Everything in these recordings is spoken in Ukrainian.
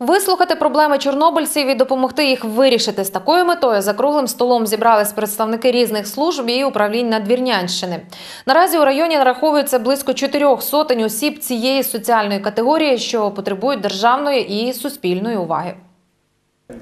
Вислухати проблеми чорнобильців і допомогти їх вирішити з такою метою за круглим столом зібрались представники різних служб і управлінь Надвірнянщини. Наразі у районі нараховується близько чотирьох сотень осіб цієї соціальної категорії, що потребують державної і суспільної уваги.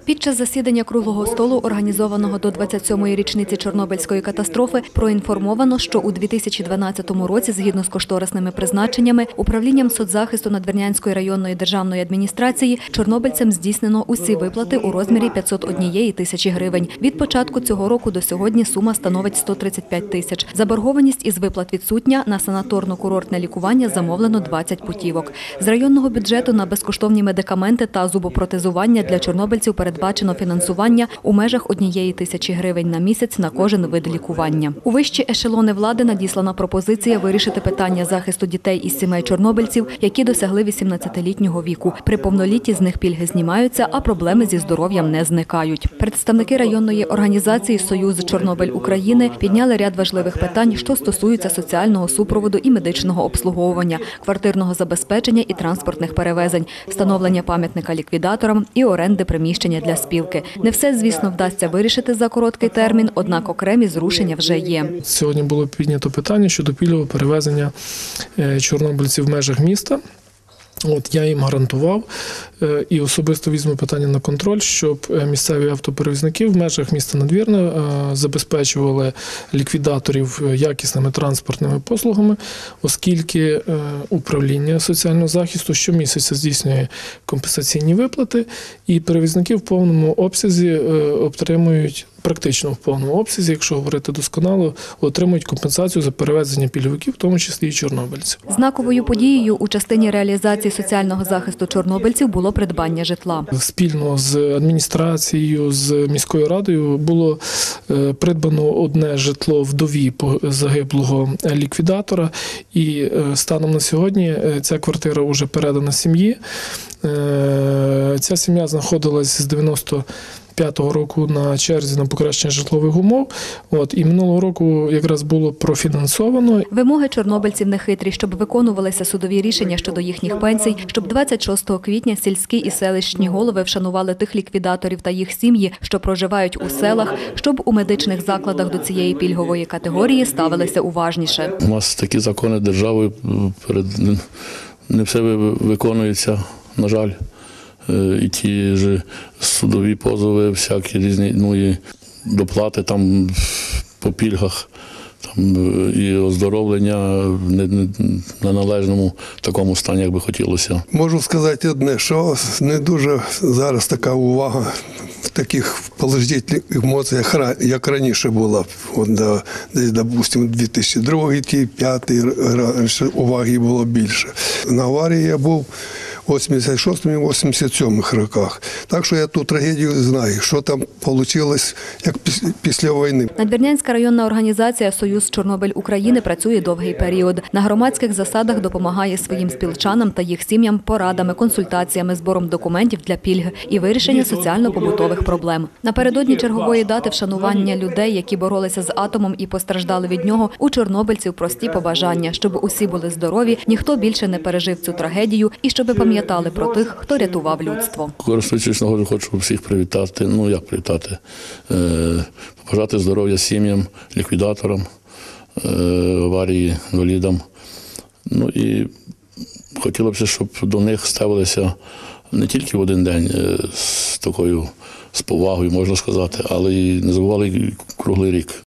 Під час засідання круглого столу, організованого до 27-ї річниці Чорнобильської катастрофи, проінформовано, що у 2012 році, згідно з кошторисними призначеннями, управлінням соцзахисту Надвірнянської районної державної адміністрації чорнобильцям здійснено усі виплати у розмірі 501 тисячі гривень. Від початку цього року до сьогодні сума становить 135 тисяч. Заборгованість із виплат відсутня. На санаторно-курортне лікування замовлено 20 путівок. З районного бюджету на безкоштовні медикаменти та зубопротезування для чорнобильців передбачено фінансування у межах однієї тисячі гривень на місяць на кожен вид лікування. У вищі ешелони влади надіслана пропозиція вирішити питання захисту дітей із сімей чорнобильців, які досягли 18-літнього віку. При повнолітті з них пільги знімаються, а проблеми зі здоров'ям не зникають. Представники районної організації Союз Чорнобиль України підняли ряд важливих питань, що стосуються соціального супроводу і медичного обслуговування, квартирного забезпечення і транспортних перевезень, встановлення пам'ятника ліквідаторам і оренди приміщення для спілки. Не все, звісно, вдасться вирішити за короткий термін, однак окремі зрушення вже є. Сьогодні було піднято питання щодо пільгового перевезення е, чорнобильців в межах міста. От я їм гарантував е, і особисто візьму питання на контроль, щоб е, місцеві автоперевізники в межах міста Надвірне забезпечували ліквідаторів е, якісними транспортними послугами, оскільки управління соціального захисту щомісяця здійснює компенсаційні виплати, і перевізники в повному обсязі отримують. Практично в повному обсязі, якщо говорити досконало, отримують компенсацію за перевезення пільговиків, в тому числі і чорнобильців. Знаковою подією у частині реалізації соціального захисту чорнобильців було придбання житла. Спільно з адміністрацією, з міською радою було е, придбано одне житло вдові загиблого ліквідатора, і е, станом на сьогодні е, ця квартира вже передана сім'ї. Ця сім'я знаходилась з 90 П'ятого року на черзі на покращення житлових умов. От і минулого року якраз було профінансовано Вимоги чорнобильців нехитрі, щоб виконувалися судові рішення щодо їхніх пенсій, щоб 26 квітня сільські і селищні голови вшанували тих ліквідаторів та їх сім'ї, що проживають у селах, щоб у медичних закладах до цієї пільгової категорії ставилися уважніше. У нас такі закони держави перед не все ви- виконується, на жаль. Е, І ті ж судові позови, всякі різні, ну і доплати там по пільгах, там е, і оздоровлення не, не на належному такому стані, як би хотілося. Можу сказати одне, що не дуже зараз така увага в таких положительних емоціях, як раніше була. От, да, десь, допустимо, 2002 2005 раніше уваги було більше. На аварії я був 86-87 роках. Так що я ту трагедію знаю, що там вийшло як піс- після війни. Надвірнянська районна організація Союз Чорнобиль України працює довгий період. На громадських засадах допомагає своїм спілчанам та їх сім'ям порадами, консультаціями, збором документів для пільг і вирішення соціально-побутових проблем. Напередодні чергової дати вшанування людей, які боролися з атомом і постраждали від нього, у чорнобильців прості побажання, щоб усі були здорові, ніхто більше не пережив цю трагедію і щоб пам'ятали про тих, хто рятував людство. Користуючись нагодою, хочу всіх привітати. Ну як привітати? Е, побажати здоров'я сім'ям, ліквідаторам, е, аварії, інвалідам. Ну і хотілося б, щоб до них ставилися не тільки в один день е, з такою з повагою, можна сказати, але й не забували круглий рік.